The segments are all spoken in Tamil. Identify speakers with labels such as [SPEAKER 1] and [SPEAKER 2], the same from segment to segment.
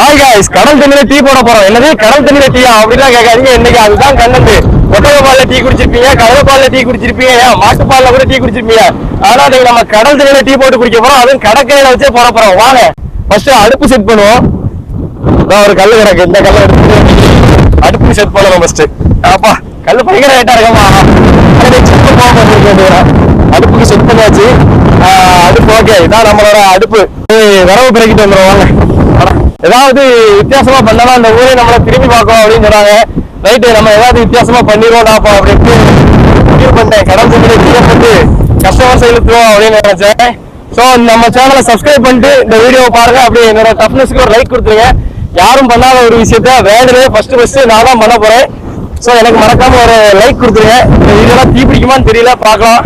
[SPEAKER 1] ஹாய் காய்ஸ் கடல் தண்ணியில டீ போட போறோம். என்னது? கடல் தண்ணியில டீயா? அப்படிலாம் கேட்காதீங்க. இன்னைக்கு அதுதான் கண்டது ஒட்டக பால்ல டீ குடிச்சிருப்பீங்க கடல் பால்ல டீ குடிச்சிருப்பீங்க ஏன்? மாட்டு பால்ல கூட டீ குடிச்சிருப்பீங்க. ஆனா இன்னைக்கு நம்ம கடல் தண்ணியில டீ போட்டு குடிக்க போறோம். அதுவும் கடற்கரையில வச்சே போட போறோம். வாங்க. ஃபர்ஸ்ட் அடுப்பு செட் பண்ணுவோம். இதான் ஒரு கல்லு கிடக்கு. இந்த கல்லை எடுத்து அடுப்பு செட் பண்ணணும் ஃபர்ஸ்ட் அப்பா கல்லு பயங்கர ரேட்டா இருக்கமா? அடுப்புக்கு செட் பண்ணியாச்சு. அடுப்பு ஓகே இதான் நம்மளோட அடுப்பு. ஏய், விரவு பிறக்கிட்டு வந்துடும் வாங்க. வாடா. ஏதாவது வித்தியாசமா பண்ணாலும் அந்த ஊரே நம்மளை திரும்பி பார்க்கலாம் அப்படின்னு சொன்னாங்க. ரைட்டு நம்ம ஏதாவது வித்தியாசமா பண்ணிடுவோம் அப்படின்ட்டு முடிவு பண்ணிட்டேன். கடல் சொல்லி கிளியர் பண்ணி கஸ்டமர் செலுத்துவோம் அப்படின்னு நினைச்சேன். ஸோ நம்ம சேனலை சப்ஸ்கிரைப் பண்ணிட்டு இந்த வீடியோவை பாருங்க. அப்படி என்னோட டஃப்னஸ்க்கு ஒரு லைக் கொடுத்துருங்க. யாரும் பண்ணாத ஒரு விஷயத்த வேணுமே ஃபர்ஸ்ட் ஃபர்ஸ்ட் நான் தான் பண்ண போறேன். ஸோ எனக்கு மறக்காம ஒரு லைக் கொடுத்துருங்க. இந்த வீடியோலாம் தீ பிடிக்குமான்னு தெரியல பார்க்கலாம்.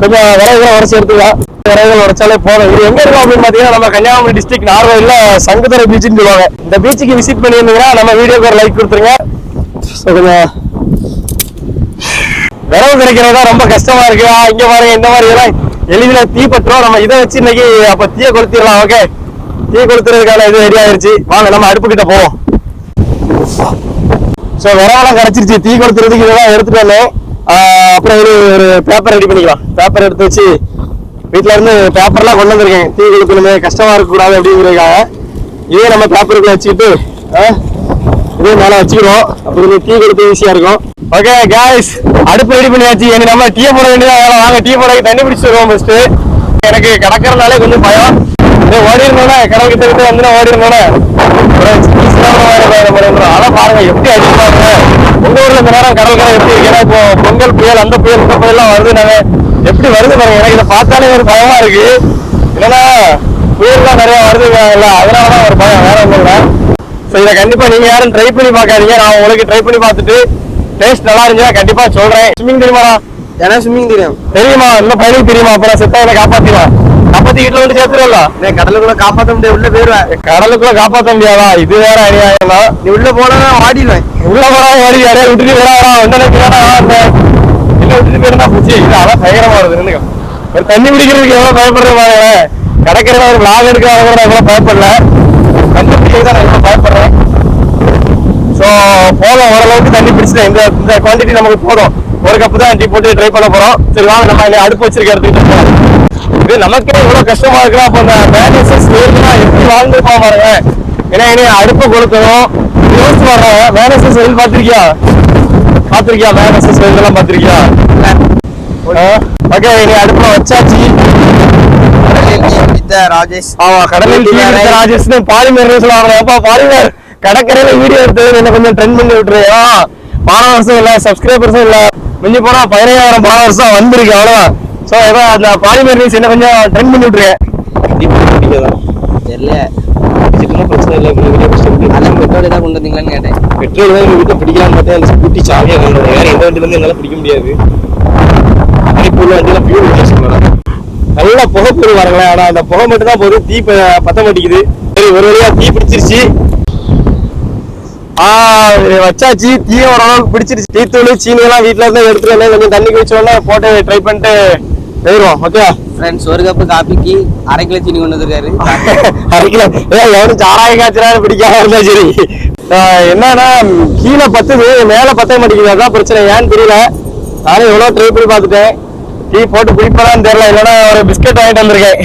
[SPEAKER 1] கொஞ்சம் விறகுகளை உடச்சி எடுத்துக்கலாம் விறகுகள் உடைச்சாலே போதும். இது எங்க இருக்கும் அப்படின்னு பாத்தீங்கன்னா நம்ம கன்னியாகுமரி டிஸ்ட்ரிக்ட் நார்வேல சங்குதர பீச்னு சொல்லுவாங்க. இந்த பீச்சுக்கு விசிட் பண்ணியிருந்தீங்கன்னா நம்ம வீடியோக்கு ஒரு லைக் கொடுத்துருங்க. ஸோ கொஞ்சம் விரவு கிடைக்கிறதா ரொம்ப கஷ்டமா இருக்கு. இங்க பாருங்க இந்த மாதிரி எல்லாம் எளிதில தீ பற்றோம். நம்ம இதை வச்சு இன்னைக்கு அப்ப தீய கொளுத்திடலாம் ஓகே தீ கொளுத்துறதுக்கான இது ரெடி ஆயிருச்சு. வாங்க நம்ம அடுப்பு கிட்ட போவோம். ஸோ விரவெல்லாம் கிடைச்சிருச்சு தீ கொளுத்துறதுக்கு இதெல்லாம் எடுத்துட்டு வந்தோம். அப்புறம் ஒரு ஒரு பேப்பர் ரெடி பண்ணிக்கலாம். பேப்பர் எடுத்து வச்சு வீட்டில் இருந்து பேப்பர்லாம் கொண்டு வந்திருக்கேன். தீ கொடுக்கணுமே கஷ்டமா இருக்கக்கூடாது அப்படிங்கிறதுக்காக. இதே நம்ம பேப்பருக்குள்ள வச்சுக்கிட்டு ஆ, இதே மேலே வச்சுக்கிறோம். அப்புறம் டீ கொடுத்து ஈஸியா இருக்கும். ஓகே கேஸ் அடுப்பு ரெடி பண்ணியாச்சு. எனக்கு நம்ம டீ போட வேண்டியதா வேலை. வாங்க டீ போட தண்ணி பிடிச்சி வருவோம் ஃபர்ஸ்ட் எனக்கு கடற்கறனாலே கொஞ்சம் பயம். ஓடி இருந்தோன்னே கடல் கிட்ட வந்து ஓடி இருந்தோன்னே அதான் எப்படி அடிப்பாங்க? உங்க ஊர்ல இந்த நேரம் கடற்கரை எப்படி இருக்கு? ஏன்னா இப்போ பொங்கல் புயல் அந்த புயல் இந்த புயல்லாம் வருது நாங்க எப்படி வருது பாருங்க. எனக்கு இதை பார்த்தாலே ஒரு பயமா இருக்கு. இல்லைன்னா புயல்லாம் நிறைய வருது. அதனாலதான் ஒரு பயம். வேற ஒன்றும் இல்லை. ஸோ இதை கண்டிப்பா நீங்க யாரும் ட்ரை பண்ணி பார்க்காதீங்க. நான் உங்களுக்கு ட்ரை பண்ணி பார்த்துட்டு டேஸ்ட் நல்லா இருந்துச்சுன்னா கண்டிப்பா சொல்றேன். ஸ்விம்மிங் தெரியுமாடா?
[SPEAKER 2] எனக்கு ஸ்விம்மிங் தெரியும்
[SPEAKER 1] தெரியுமா இன்னும் பையனுக்கு தெரியுமா அப்புறம் செத்தா என்ன காப்பாத்திடுவான் காப்பாத்தி வீட்டுல வந்து சேர்த்துருவல
[SPEAKER 2] நான் கடலுக்குள்ள காப்பாத்த முடியாது உள்ள போயிருவேன்.
[SPEAKER 1] கடலுக்குள்ள காப்பாத்த முடியாதா? இது வேற அநியாயம் தான்
[SPEAKER 2] நீ உள்ள போனா நான் வாடிடுவேன்
[SPEAKER 1] உள்ள போனா ஓடி யாரையா விட்டுட்டு விடாடா ஒன்றரை கிலோடா அந்த இல்ல விட்டுட்டு போயிருந்தா போச்சு. இது அதான் பயங்கரமா வருது நின்னுங்க ஒரு தண்ணி பிடிக்கிறதுக்கு எவ்வளவு பயப்படுறது பாருங்க கடற்கரையில ஒரு கூட நான் எவ்வளவு பயப்படல. தண்ணி பிடிக்கிறது தான் நான் எவ்வளவு பயப்படுறேன்? ஸோ போதும் ஓரளவுக்கு தண்ணி பிடிச்சிட்டேன் இந்த இந்த குவான்டிட்டி நமக்கு போதும். ஒரு கப்பு தான் டீ போட்டு ட்ரை பண்ண போறோம். சரி வாங்க நம்ம இன்னும் அடுப்பு வச்சிருக்க இடத்துக்கு போறோம் இது நமக்கே இவ்வளவு கஷ்டமா இருக்குன்னா அப்போ இந்த மேனேஜர்ஸ் வேணும்னா எப்படி வாழ்ந்துருப்பான் பாருங்க. ஏன்னா இனி அடுப்பை கொடுக்கணும் யோசிச்சு வர்றாங்க மேனேஜர்ஸ் வெளியில் பார்த்திருக்கியா? பார்த்திருக்கியா? மேனேஜர்ஸ் வெளியெல்லாம் பார்த்திருக்கியா? ஓகே இனி அடுப்புல வச்சாச்சு.
[SPEAKER 2] ராஜேஷ்.
[SPEAKER 1] ஆமா கடலில் ராஜேஷ்னு பாலிமர் சொல்லுவாங்க அப்பா பாலிமர். கடற்கரையில வீடியோ எடுத்தது என்ன கொஞ்சம் ட்ரெண்ட் பண்ணி விட்டுருயா ஃபாலோவர்ஸும் இல்ல சப்ஸ்கிரைபர்ஸும் இல்ல. மிஞ்சி போனா பதினையாயிரம் ஃபாலோவர்ஸ் தான் வந்திருக்கு அவ்வளவுதான். சோ ஏதோ அந்த பாலிமர் நியூஸ் என்ன கொஞ்சம் ட்ரெண்ட் பண்ணி விட்டுருக்கேன்
[SPEAKER 2] தெரியல.
[SPEAKER 1] பிரச்சனை இல்லை
[SPEAKER 2] அதான் பெட்ரோல் ஏதாவது கொண்டு வந்தீங்களான்னு கேட்டேன்.
[SPEAKER 1] பெட்ரோல் தான் எங்க வீட்டை பிடிக்கலாம்னு பார்த்தா அந்த ஸ்கூட்டி சாவியா கொண்டு வந்தேன். வேற எந்த வண்டியில இருந்து என்னால பிடிக்க முடியாது. இப்போ உள்ள வண்டியில பியூர் வித்தியாசம் நல்லா புகை போது வரங்களேன் ஆனா அந்த புகை மட்டும் தான் போகுது. தீ ப- பத்த மாட்டேங்குது சரி ஒரு வழியா தீ பிடிச்சிருச்சு. வச்சாச்சு. தீயும் ஓரளவுக்கு பிடிச்சிருச்சு. டீ தூள் சீனி எல்லாம் வீட்டுல இருந்து எடுத்துட்டு வந்தேன் கொஞ்சம் தண்ணி குடிச்ச உடனே போட்டு ட்ரை பண்ணிட்டு போயிடுவோம். ஓகேவா
[SPEAKER 2] ஃப்ரெண்ட்ஸ் ஒரு கப்பு காப்பிக்கு அரை கிலோ சீனி கொண்டு வந்திருக்காரு.
[SPEAKER 1] அரைக்கல ஏன் எவனும் சாராயம் காய்ச்சறாரு பிடிக்காம இருந்தா சரி. என்னன்னா கீழே பத்துது மேல பத்த மாட்டேங்குது. அதான் பிரச்சனை. ஏன்னு தெரியல. நானும் எவ்வளவு ட்ரை பண்ணி பார்த்துட்டேன். டீ போட்டு குடிப்பதான்னு தெரியல. இல்லைன்னா ஒரு பிஸ்கட் வாங்கிட்டு வந்திருக்கேன்.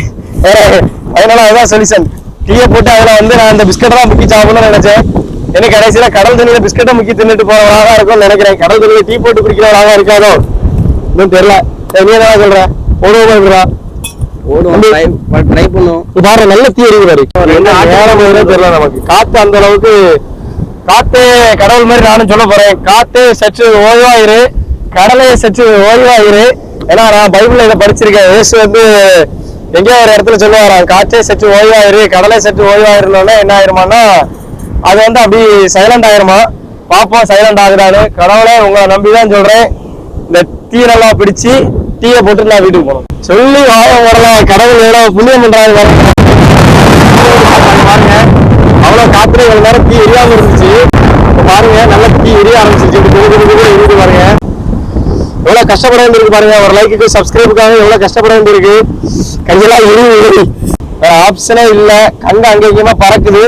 [SPEAKER 1] அதனால அதுதான் சொல்யூஷன் டீயை போட்டு அதுல வந்து நான் அந்த பிஸ்கட் தான் முக்கி சாப்பிடணும்னு நினைச்சேன். எனக்கு கடைசியில கடல் தண்ணியில பிஸ்கட்டை முக்கி தின்னுட்டு போறவளாக இருக்கும்னு நினைக்கிறேன். கடல் தண்ணியில டீ போட்டு குடிக்கிறவளாக இருக்காதோ இன்னும் தெரியல. நீ என்ன சொல்ற?
[SPEAKER 2] ஓடுவோம்
[SPEAKER 1] இது பாரு நல்ல தீ பாரு. போகுதுன்னே தெரியல நமக்கு. காத்து அந்த அளவுக்கு காத்து கடவுள் மாதிரி நானும் சொல்ல போறேன். காத்து சற்று ஓய்வாயிரு. கடலை சற்று ஓய்வாயிரு. ஏன்னா நான் பைபிள்ல இதை படிச்சிருக்கேன். இயேசு வந்து எங்கேயோ ஒரு இடத்துல சொல்லுவாராம் காற்றே சற்று ஓய்வாயிரு கடலை சற்று ஓய்வாயிருந்தோன்னே என்ன ஆயிருமான்னா அது வந்து அப்படி சைலண்ட் ஆயிருமா? பாப்போம் சைலண்ட் ஆகுதான்னு. கடவுளே உங்களை நம்பி தான் சொல்றேன். இந்த தீரெல்லாம் பிடிச்சி டீயை போட்டு நான் வீட்டுக்கு போகணும். சொல்லி வாய வரல கடவுள் ஏதோ புண்ணியம் பண்றாரு பாருங்க. பாருங்க. அவ்வளவு காத்துல நேரம் தீ எரியாம இருந்துச்சு. பாருங்க நல்ல தீ எரிய ஆரம்பிச்சிருச்சு. இப்படி கூட பாருங்க. எவ்வளவு கஷ்டப்பட வேண்டியிருக்கு பாருங்க. ஒரு லைக்குக்கு சப்ஸ்கிரைபுக்காக எவ்வளவு கஷ்டப்பட வேண்டியிருக்கு. கையெல்லாம் எரியுது. ஆப்ஷனே இல்ல. கண்டு அங்கேயுமா பறக்குது.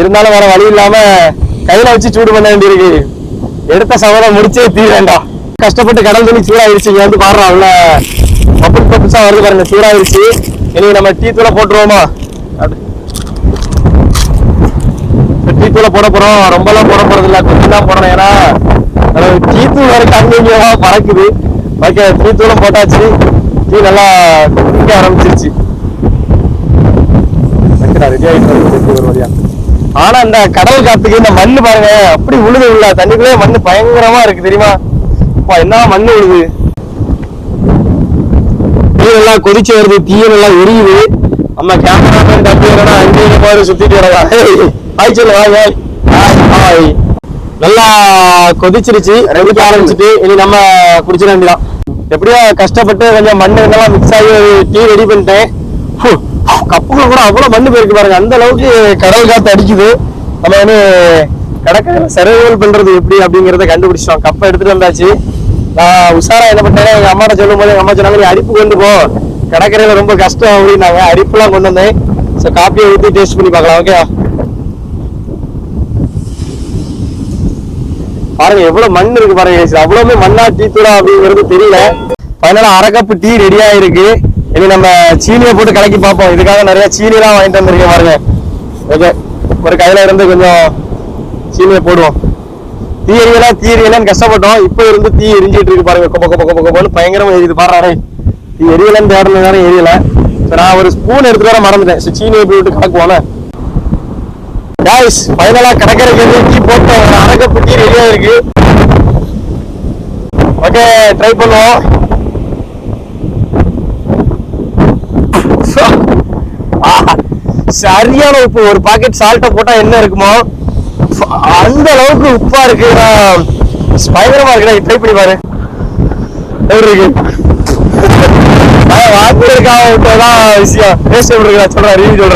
[SPEAKER 1] இருந்தாலும் வேற வழி இல்லாம கையில வச்சு சூடு பண்ண வேண்டியிருக்கு. எடுத்த சவரம் முடிச்சே தீ வேண்டாம் கஷ்டப்பட்டு கடல் தண்ணி சூடாயிருச்சு இங்க வந்து பாடுறோம் அவ்வளோ பப்பு பப்புசா வருது பாருங்க சூடாயிருச்சு. இனி நம்ம டீ தூளை போட்டுருவோமா டீ தூளை போட போறோம். ரொம்பலாம் போட போறது இல்ல கொஞ்சம் தான் போடுறோம் ஏன்னா டீ தூள் வரைக்கும் அங்கேயுமா பறக்குது. ஓகே டீ தூளும் போட்டாச்சு. டீ நல்லா குடிக்க ஆரம்பிச்சிருச்சு. ரெடி ஆகிட்டு வருது ஒரு வழியா. ஆனா இந்த கடல் காத்துக்கு இந்த மண்ணு பாருங்க அப்படி உழுது உள்ள தண்ணிக்குள்ளே மண்ணு பயங்கரமா இருக்கு தெரியுமா? அப்பா என்ன மண்ணு உழுது? தீ எல்லாம் கொதிச்சு வருது தீயல் எல்லாம் எரியுது. நம்ம கேமராமேன் தம்பி என்னன்னா அங்கேயும் மாதிரி சுத்திட்டு வரலாம் ஹாய் சொல்லு ஹாய் ஹாய். நல்லா கொதிச்சிருச்சு ரெண்டு ஆரம்பிச்சிட்டு இனி நம்ம குடிச்சிட வேண்டியதான் எப்படியோ கஷ்டப்பட்டு கொஞ்சம் மண்ணு இதெல்லாம் மிக்ஸ் ஆகி டீ ரெடி பண்ணிட்டேன். கப்புகள் கூட அவ்வளவு மண்ணு போயிருக்கு பாருங்க. அந்த அளவுக்கு கடல் காத்து அடிக்குது. நம்ம வந்து கடற்கரை சர்வைவல் பண்றது எப்படி அப்படிங்கறத கண்டுபிடிச்சோம் கப்பை எடுத்துட்டு வந்தாச்சு. நான் உஷாரா என்ன பண்ணேன் எங்க அம்மாட்ட சொல்லும் போது எங்க அம்மா சொன்னாங்க நீ அரிப்பு கொண்டு போ. கடற்கரையில ரொம்ப கஷ்டம் அப்படின்னாங்க. அரிப்புலாம் கொண்டு வந்தேன். ஸோ காப்பியை ஊற்றி டேஸ்ட் பண்ணி பார்க்கலாம் ஓகே பாருங்க எவ்வளவு மண் இருக்கு பாருங்க அவ்வளவுமே மண்ணா டீ தூளா அப்படிங்கிறது தெரியல. அதனால அரை கப்பு டீ ரெடியா இருக்கு இனி நம்ம சீனியை போட்டு கலக்கி பார்ப்போம். இதுக்காக நிறைய சீனியெல்லாம் வாங்கிட்டு வந்திருக்கேன் பாருங்க. ஓகே. ஒரு கையில இருந்து கொஞ்சம் சீனியை போடுவோம். தீ எரியலாம் தீ எரியலான்னு கஷ்டப்பட்டோம். இப்போ இருந்து தீ எரிஞ்சிட்டு இருக்கு பாருங்க. கொப்ப கொப்ப கொப்ப கொப்பன்னு பயங்கரமா எரியுது. பாடுறாரு தீ எரியலன்னு தேடுன நேரம் எரியல. நான் ஒரு ஸ்பூன் எடுத்துட்டு வர மறந்துட்டேன். So, சீனியை போட்டு விட்டு கலக்குவானே guys கடற்கரைக்கு வந்து டீ போட்டு ஒரு அரை டீ ரெடியா இருக்கு ஓகே ட்ரை பண்ணுவோம். சரியான உப்பு ஒரு பாக்கெட் சால்ட்டை போட்டா என்ன இருக்குமோ? அந்த அளவுக்கு உப்பா இருக்கு. பயங்கரமா இருக்கு. ட்ரை பண்ணி பாரு. எப்படி இருக்கு? விட்டதான் விஷயம் டேஸ்ட் எப்படி இருக்கு சொல்றேன் ரிவ்யூ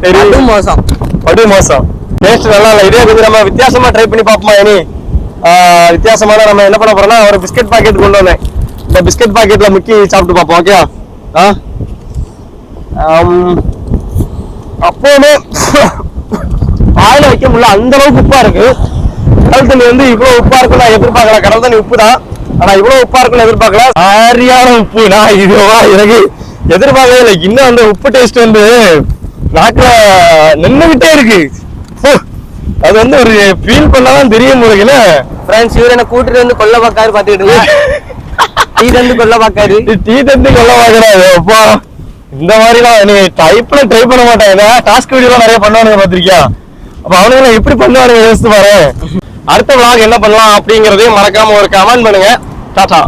[SPEAKER 1] சரி.
[SPEAKER 2] அதுவும் மோசம்.
[SPEAKER 1] படு மோசம். டேஸ்ட் நல்லா இல்லை. இதே கொஞ்சம் நம்ம வித்தியாசமா ட்ரை பண்ணி பார்ப்போமா இனி? வித்தியாசமான நம்ம என்ன பண்ண போறோம்னா ஒரு பிஸ்கட் பாக்கெட் கொண்டு வந்தேன். இந்த பிஸ்கட் பாக்கெட்ல முக்கி சாப்பிட்டு பார்ப்போம் ஓகே ஆ? அப்போவுமே வாயில வைக்க முடியல. அந்த அளவுக்கு உப்பா இருக்கு. கடல் தண்ணி வந்து இவ்வளவு உப்பா இருக்கும் நான் எதிர்பார்க்கல. கடல் தண்ணி உப்பு தான் ஆனா இவ்வளவு உப்பா இருக்கும்னு எதிர்பார்க்கல. சரியான உப்பு. நான் இதுவா எனக்கு எதிர்பார்க்கவே இல்லை. இன்னும் அந்த உப்பு டேஸ்ட் வந்து நாக்குல நின்னுகிட்டே இருக்கு. அது வந்து ஒரு ஃபீல் பண்ணாதான் தெரியும் உங்களுக்கு
[SPEAKER 2] ஃப்ரெண்ட்ஸ் இவர் என்ன கூட்டிட்டு வந்து கொல்ல பாக்காரு பாத்துக்கிட்டு டீ தந்து கொல்ல பாக்காரு
[SPEAKER 1] டீ தந்து கொள்ள பார்க்கறாரு. அப்பா. இந்த மாதிரிலாம் நீ டைப்ல ட்ரை பண்ண மாட்டேன். ஏன்னா டாஸ்க் வீடியோலாம் நிறைய பண்ணுவானுங்க பாத்திருக்கியா அப்ப அவனுங்க எப்படி பண்ணுவானுங்க? யோசிச்சு பாரு. அடுத்த விளாக் என்ன பண்ணலாம் அப்படிங்கறதையும் மறக்காம ஒரு கமெண்ட் பண்ணுங்க. டாட்டா.